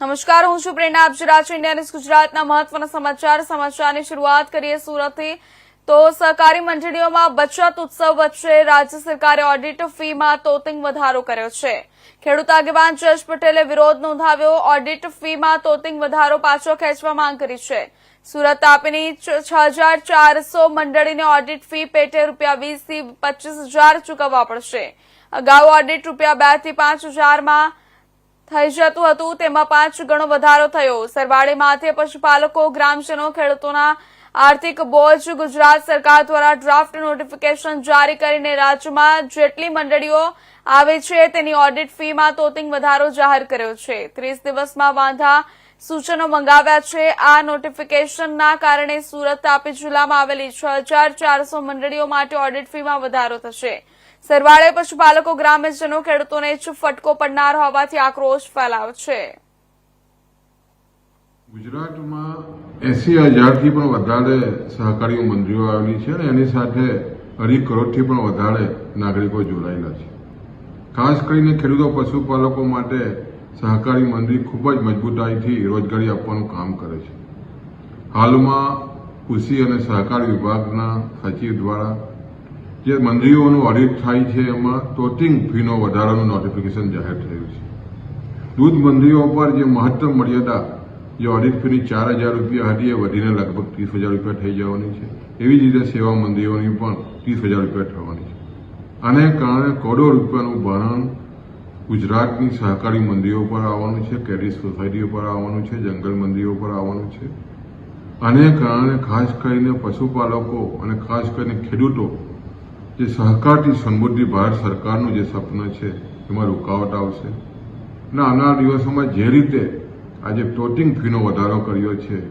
નમસ્કાર, હું છું પ્રેરણા. આપ છો ઇન્ડિયા ન્યૂઝ ગુજરાતના મહત્વના સમાચાર. સમાચારની શરૂઆત કરીએ સુરતથી. તો સહકારી મંડળીઓમાં બચત ઉત્સવ વચ્ચે રાજ્ય સરકારે ઓડિટ ફીમાં તોતિંગ વધારો કર્યો છે. ખેડૂત આગેવાન જયેશ પટેલે વિરોધ નોંધાવ્યો. ઓડિટ ફીમાં તોતિંગ વધારો પાછો ખેંચવા માંગ કરી છે. સુરત તાપીની છ હજાર ચારસો મંડળીને ઓડિટ ફી પેટે રૂપિયા વીસથી પચીસ હજાર ચૂકવવા પડશે. અગાઉ ઓડિટ રૂપિયા બેથી પાંચ હજારમાં થઈ જતું હતું, તેમાં પાંચ ગણો વધારો થયો. સરવાળે માથે પશુપાલકો, ગ્રામજનો, ખેડૂતોના આર્થિક બોજ ગુજરાત સરકાર દ્વારા ડ્રાફ્ટ નોટિફિકેશન જારી કરીને રાજ્યમાં જેટલી મંડળીઓ આવે છે, તેની ઓડિટ ફીમાં તોતિંગ વધારો જાહેર કર્યો છે. ત્રીસ દિવસમાં વાંધા સૂચનો મંગાવ્યા છે. આ નોટિફિકેશનના કારણે સુરત તાપી જિલ્લામાં આવેલી છ મંડળીઓ માટે ઓડિટ ફીમાં વધારો થશે. સરવાળે પશુપાલકો ગ્રામ્યજનો ખેડૂતોને જ ફટકો પડનાર હોવાથી આક્રોશ ફેલાવ છે. ગુજરાતમાં એસી હજારથી પણ વધારે સહકારી મંડળીઓ આવેલી છે અને એની સાથે અઢી કરોડથી પણ વધારે નાગરિકો જોડાયેલા છે. ખાસ કરીને ખેડૂતો, પશુપાલકો માટે સહકારી મંડળી ખૂબ જ મજબૂતાઈથી રોજગારી આપવાનું કામ કરે છે. હાલમાં કૃષિ અને સહકારી વિભાગના સચિવ દ્વારા જે મંત્રીઓનું ઓડિટ થાય છે એમાં ટોટિંગ ફીનો વધારાનું નોટિફિકેશન જાહેર થયું છે. દૂધ મંત્રીઓ પર જે મહત્તમ મર્યાદા, જે ઓડિટ ફીની ચાર હજાર રૂપિયા હતી એ વધીને લગભગ ત્રીસ હજાર રૂપિયા થઈ જવાની છે. એવી જ રીતે સેવા મંત્રીઓની પણ ત્રીસ હજાર રૂપિયા થવાની છે. આને કારણે કરોડો રૂપિયાનું ભારણ ગુજરાતની સહકારી મંદિરો પર આવવાનું છે કેરી સોસાયટીઓ પર આવવાનું છે, જંગલ મંદિરો પર આવવાનું છે. આને કારણે ખાસ કરીને પશુપાલકો અને ખાસ કરીને ખેડૂતો જે સહકારથી સમૃદ્ધિ ભારત સરકારનું જે સપનું છે, એમાં રૂકાવટ આવશે. અને આવનારા દિવસોમાં જે રીતે આજે ટોટિંગ ફીનો વધારો કર્યો છે,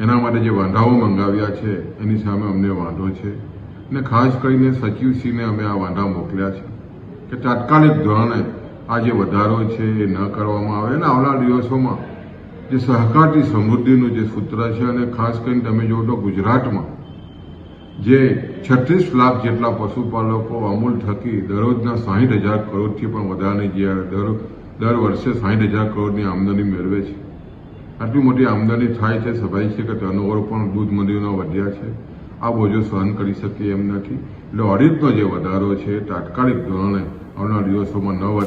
એના માટે જે વાંધાઓ મંગાવ્યા છે, એની સામે અમને વાંધો છે. અને ખાસ કરીને સચિવશ્રીને અમે આ વાંધા મોકલ્યા છે કે તાત્કાલિક ધોરણે આ જે વધારો છે, એ ન કરવામાં આવે. અને આવનાર દિવસોમાં જે સહકારથી સમૃદ્ધિનું જે સૂત્ર છે, અને ખાસ કરીને તમે જુઓ તો ગુજરાતમાં જે છત્રીસ લાખ જેટલા પશુપાલકો અમૂલ થકી દરરોજના સાહીઠ હજાર કરોડથી પણ વધારાની જે દર દર વર્ષે સાહીઠ હજાર કરોડની આમદની મેળવે છે. આટલી મોટી આમદની થાય છે સ્વાભાવિક છે કે ટર્નઓવર પણ દૂધ મંડીઓના વધ્યા છે? આ બોજો સહન કરી શકીએ એમ નથી. એટલે ઓડિટનો જે વધારો છે, તાત્કાલિક ધોરણે આવનાર દિવસોમાં ન